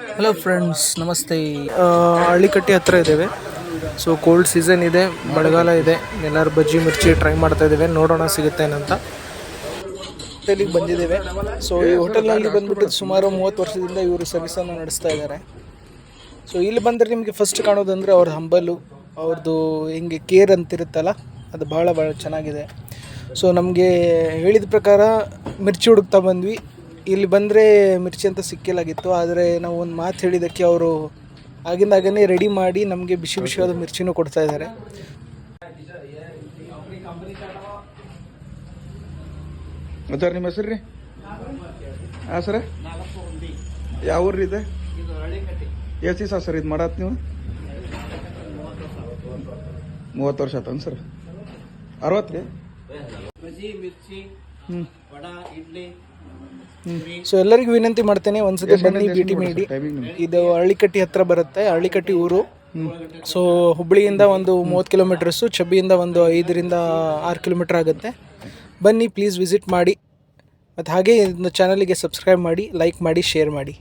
Hello friends ನಮಸ್ತೆ ಹಳ್ಳಿಕಟ್ಟಿ ಹತ್ರ ಇದ್ದೇವೆ. ಸೊ ಕೋಲ್ಡ್ ಸೀಸನ್ ಇದೆ, ಮಳೆಗಾಲ ಇದೆ. ಎಲ್ಲರೂ ಬಜ್ಜಿ, ಮಿರ್ಚಿ ಟ್ರೈ ಮಾಡ್ತಾ ಇದ್ದೇವೆ. ನೋಡೋಣ ಸಿಗುತ್ತೆ ಏನಂತ. ಹೋಟೆಲಿಗೆ ಬಂದಿದ್ದೇವೆ. ಸೊ ಈ ಹೋಟೆಲ್ನಲ್ಲಿ ಬಂದ್ಬಿಟ್ಟು ಸುಮಾರು ಮೂವತ್ತು ವರ್ಷದಿಂದ ಇವರು ಸರ್ವಿಸನ್ನು ನಡೆಸ್ತಾ ಇದ್ದಾರೆ. ಸೊ ಇಲ್ಲಿ ಬಂದರೆ ನಿಮಗೆ ಫಸ್ಟ್ ಕಾಣೋದಂದರೆ ಅವ್ರ ಹಂಬಲು ಅವ್ರದ್ದು ಹಿಂಗೆ ಕೇರ್ ಅಂತಿರುತ್ತಲ್ಲ, ಅದು ಭಾಳ ಭಾಳ ಚೆನ್ನಾಗಿದೆ. ಸೊ ನಮಗೆ ಹೇಳಿದ ಪ್ರಕಾರ ಮಿರ್ಚಿ ಹುಡುಕ್ತಾ ಬಂದ್ವಿ. ಇಲ್ಲಿ ಬಂದರೆ ಮಿರ್ಚಿ ಅಂತ ಸಿಕ್ಕಿಲ್ಲಾಗಿತ್ತು ಆದರೆ ನಾವು ಒಂದು ಮಾತು ಹೇಳಿದ್ದಕ್ಕೆ ಅವರು ಆಗಿಂದಾಗನೇ ರೆಡಿ ಮಾಡಿ ನಮಗೆ ಬಿಸಿ ಬಿಸಿಯಾದ ಮಿರ್ಚಿನೂ ಕೊಡ್ತಾ ಇದ್ದಾರೆ. ಸರ್ ನಿಮ್ಮ ಹೆಸರು ರೀ ಹಾಂ ಸರ? ಯಾವ ಊರ್ರಿ ಇದೆ? ಎಸ್ ದಿವಸ ಸರ್ ಇದು ಮಾಡತ್ ನೀವು? ಮೂವತ್ತು ವರ್ಷ ಆತನ್ ಸರ್? ಅರವತ್ತು ರೀ ಬಜಿ ಮಿರ್ಚಿ ಹ್ಞೂ ವಡ ಇಡ್ಲಿ ಸೊ ಎಲ್ಲರಿಗೂ ವಿನಂತಿ ಮಾಡ್ತೇನೆ ಒಂದ್ಸತಿ ಬನ್ನಿ ಭೇಟಿ ನೀಡಿ. ಇದು ಹಳ್ಳಿಕಟ್ಟಿ ಹತ್ರ ಬರುತ್ತೆ ಹಳ್ಳಿಕಟ್ಟಿ ಊರು. ಸೊ ಹುಬ್ಬಳ್ಳಿಯಿಂದ ಒಂದು ಮೂವತ್ತು ಕಿಲೋಮೀಟರ್ಸು ಚಬ್ಬಿಯಿಂದ ಒಂದು ಐದರಿಂದ ಆರು ಕಿಲೋಮೀಟರ್ ಆಗುತ್ತೆ. ಬನ್ನಿ ಪ್ಲೀಸ್ ವಿಸಿಟ್ ಮಾಡಿ. ಮತ್ತು ಹಾಗೆ ಇದನ್ನ ಚಾನಲಿಗೆ ಸಬ್ಸ್ಕ್ರೈಬ್ ಮಾಡಿ ಲೈಕ್ ಮಾಡಿ ಶೇರ್ ಮಾಡಿ.